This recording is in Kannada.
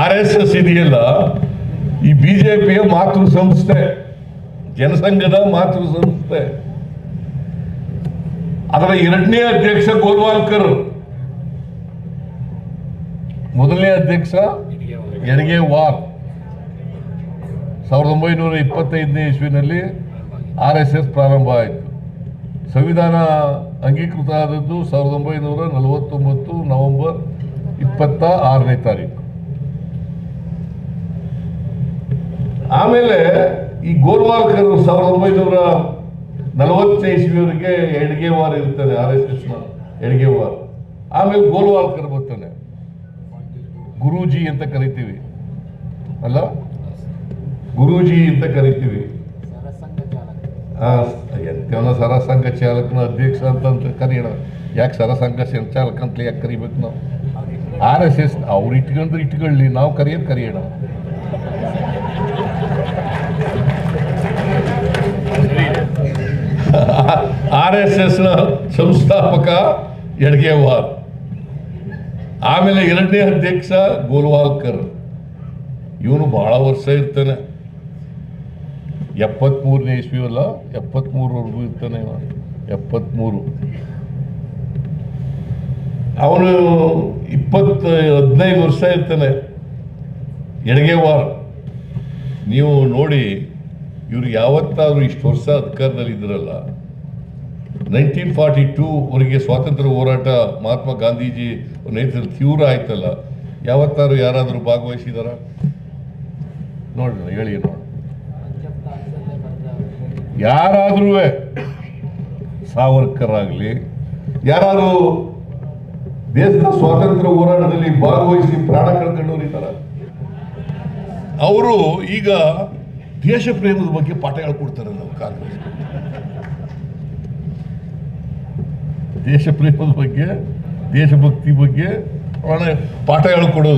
ಆರ್ ಎಸ್ ಎಸ್ ಇದೆಯಲ್ಲ, ಈ ಬಿಜೆಪಿಯ ಮಾತೃ ಸಂಸ್ಥೆ ಜನಸಂಘದ ಮಾತೃ ಸಂಸ್ಥೆ ಅದರ ಎರಡನೇ ಅಧ್ಯಕ್ಷ ಗೋಲ್ವಾಲ್ಕರ್. ಮೊದಲನೇ ಅಧ್ಯಕ್ಷ ಎಡಗೆ ವಾರ್ ಸಾವಿರದ ಒಂಬೈನೂರ ಇಪ್ಪತ್ತೈದನೇ ಇಸ್ವಿನಲ್ಲಿ ಆರ್ ಎಸ್ ಎಸ್ ಪ್ರಾರಂಭ ಆಯಿತು. ಸಂವಿಧಾನ ಅಂಗೀಕೃತ ಆದದ್ದು ಸಾವಿರದ ಒಂಬೈನೂರ ನಲವತ್ತೊಂಬತ್ತು ನವೆಂಬರ್ ಇಪ್ಪತ್ತ ಆರನೇ ತಾರೀಕು. ಆಮೇಲೆ ಈ ಗೋಲ್ವಾಲ್ಕರ್ ಸಾವಿರದ ಒಂಬೈನೂರ ನಲವತ್ತನೇ ಇಸ್ವಿಯವರಿಗೆ ಎಡ್ಗೆ ವಾರ್ ಇರ್ತಾನೆ ಆರ್ ಎಸ್ ಎಸ್ನ ವಾರ್ ಆಮೇಲೆ ಗೋಲ್ವಾಲ್ಕರ್ ಬರ್ತಾನೆ. ಗುರೂಜಿ ಅಂತ ಕರಿತೀವಿ. ಅಲ್ಲ? ಗುರೂಜಿ ಅಂತ ಕರಿತೀವಿ. ಎಂತವನ ಸರಸಂಘ ಚಾಲಕನ ಅಧ್ಯಕ್ಷ ಅಂತ ಅಂತ ಕರೆಯೋಣ. ಯಾಕೆ ಸರಸಂಘ ಚಾಲಕ ಅಂತ ಯಾಕೆ ಕರಿಬೇಕು ನಾವು? ಆರ್ ಎಸ್ ಎಸ್, ಅವ್ರು ಇಟ್ಕೊಂಡ್ರೆ ಇಟ್ಕೊಳ್ಳಿ, ನಾವು ಕರೆಯೋದು ಕರೆಯೋಣ. ಆರ್ ಎಸ್ ಎಸ್ನ ಸಂಸ್ಥಾಪಕ ಎಡ್ಗೆವಾರ್ ಆಮೇಲೆ ಎರಡನೇ ಅಧ್ಯಕ್ಷ ಗೋಲ್ವಾಲ್ಕರ್. ಇವನು ಬಹಳ ವರ್ಷ ಇರ್ತಾನೆ. ಎಪ್ಪತ್ಮೂರನೇ ಇಸ್ವಿ ಅಲ್ಲ ಎಪ್ಪತ್ಮೂರವರೆಗೂ ಇರ್ತಾನೆ ಇವ, ಎಪ್ಪತ್ಮೂರು. ಅವನು ಇಪ್ಪತ್ತು ಹದಿನೈದು ವರ್ಷ ಇರ್ತಾನೆ. ಎಡಗೇವಾರ್ ನೀವು ನೋಡಿ ಇವ್ರಿಗೆ ಯಾವತ್ತಾದ್ರೂ ಇಷ್ಟು ವರ್ಷ ಅಧಿಕಾರದಲ್ಲಿ ಇದ್ರಲ್ಲ ನೈನ್ಟೀನ್ ಫಾರ್ಟಿ ಟೂ ಅವರಿಗೆ ಸ್ವಾತಂತ್ರ್ಯ ಹೋರಾಟ ಮಹಾತ್ಮ ಗಾಂಧೀಜಿ ನೇತೃತ್ವ ತೀವ್ರ ಆಯ್ತಲ್ಲ. ಯಾವತ್ತಾರು ಯಾರಾದರೂ ಭಾಗವಹಿಸಿದಾರ? ನೋಡ್ರಿ, ಹೇಳಿ ನೋಡಿ ಯಾರಾದರೂ ಸಾವರ್ಕರ್ ಆಗಲಿ ಯಾರಾದರೂ ದೇಶದ ಸ್ವಾತಂತ್ರ್ಯ ಹೋರಾಟದಲ್ಲಿ ಭಾಗವಹಿಸಿ ಪ್ರಾಣ ಕಳ್ಕೊಂಡವ್ರು ಇದ್ದಾರ? ಅವರು ಈಗ ದೇಶ ಪ್ರೇಮದ ಬಗ್ಗೆ ಪಾಠ ಹೇಳ್ಕೊಡ್ತಾರೆ ನಾವು ಕಾಂಗ್ರೆಸ್. ದೇಶ ಪ್ರೇಮದ ಬಗ್ಗೆ ದೇಶಭಕ್ತಿ ಬಗ್ಗೆ ಪಾಠ ಪಾಠ ಹೇಳ್ಕೊಡೋದು.